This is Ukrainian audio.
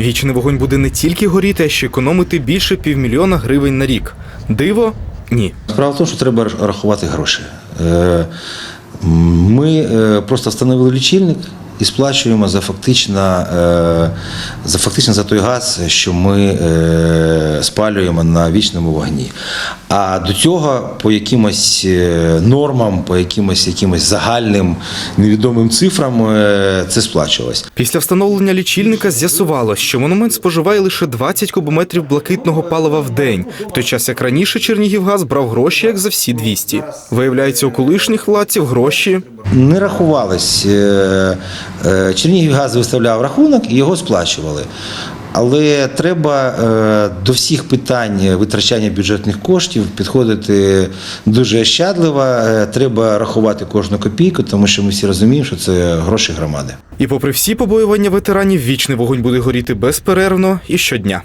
Вічний вогонь буде не тільки горіти, а ще економити більше півмільйона гривень на рік. Диво? Ні. Справа в тому, що треба рахувати гроші. Е, Ми е, просто встановили лічильник і сплачуємо за фактично, е, за фактично за той газ, що ми е, спалюємо на вічному вогні. А до цього по якимось е, нормам, по якимось, якимось загальним невідомим цифрам це сплачувалось. Після встановлення лічильника з'ясувалось, що монумент споживає лише 20 кубометрів блакитного палива в день, в той час як раніше Чернігівгаз брав гроші як за всі 200. Виявляється, у колишніх владців гроші Не рахувались. Е, е, Чернігівгаз виставляв рахунок і його сплачували. Але треба е, до всіх питань витрачання бюджетних коштів підходити дуже ощадливо. Е, Треба рахувати кожну копійку, тому що ми всі розуміємо, що це гроші громади. І попри всі побоювання ветеранів, вічний вогонь буде горіти безперервно і щодня.